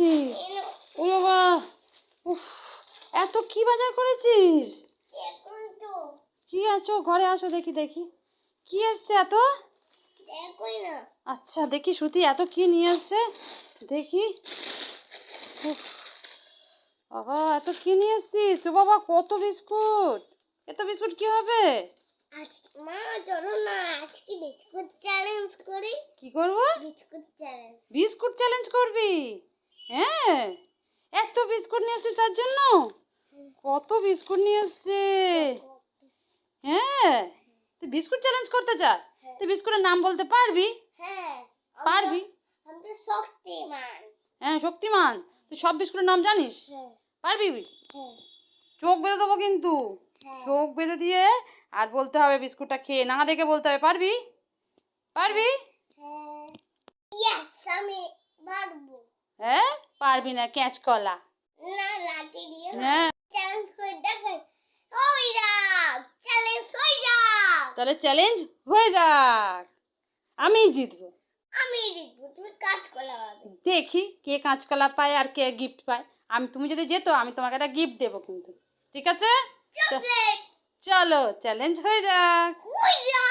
করেছিস? ও বাবা উফ এত কি বাজার করেছিস? কি আছো? ঘরে আসো দেখি দেখি। কি এসছে এত? আচ্ছা দেখি সুতি এত কি নিয়ে এসছে দেখি। বাবা এত কি নিয়ে এসছিস ও বাবা কত বিস্কুট? এত বিস্কুট কি হবে? মা না বিস্কুট চ্যালেঞ্জ করি। কি করব? বিস্কুট চ্যালেঞ্জ করবি? হ্যাঁ এত বিস্কুট নিয়ে এসছিস তার জন্য? কত বিস্কুট নিয়ে এসছে? হ্যাঁ তুই বিস্কুট চ্যালেঞ্জ করতে চাস তুই বিস্কুটের নাম বলতে পারবি? হ্যাঁ পারবি? শক্তিমান। হ্যাঁ শক্তিমান। তুই সব বিস্কুটের নাম জানিস? হ্যাঁ। পারবি? হ্যাঁ। চোখ বেঁধে দেবো কিন্তু। হ্যাঁ। চোখ বেঁধে দিয়ে আর বলতে হবে বিস্কুটটা খেয়ে না দেখে বলতে হবে। পারবি? পারবি হ্যাঁ ইয়েস আমি পারব হ্যাঁ পারবি না ক্যাচ কলা। না লাঠি দিয়ে হ্যাঁ। চ্যালেঞ্জ করে দেখাই ওই রাখ চ্যালেঞ্জ হয়ে যাক। তাহলে চ্যালেঞ্জ হয়ে যাক। আমি জিতবো। আমি জিতবো তুমি কাজ পাবে। দেখি কে কাঁচকলা পায় আর কে গিফট পায়। আমি তুমি যদি যেত আমি তোমাকে একটা গিফট দেবো কিন্তু। ঠিক আছে? চলো চ্যালেঞ্জ হয়ে যাক। হয়ে যাক।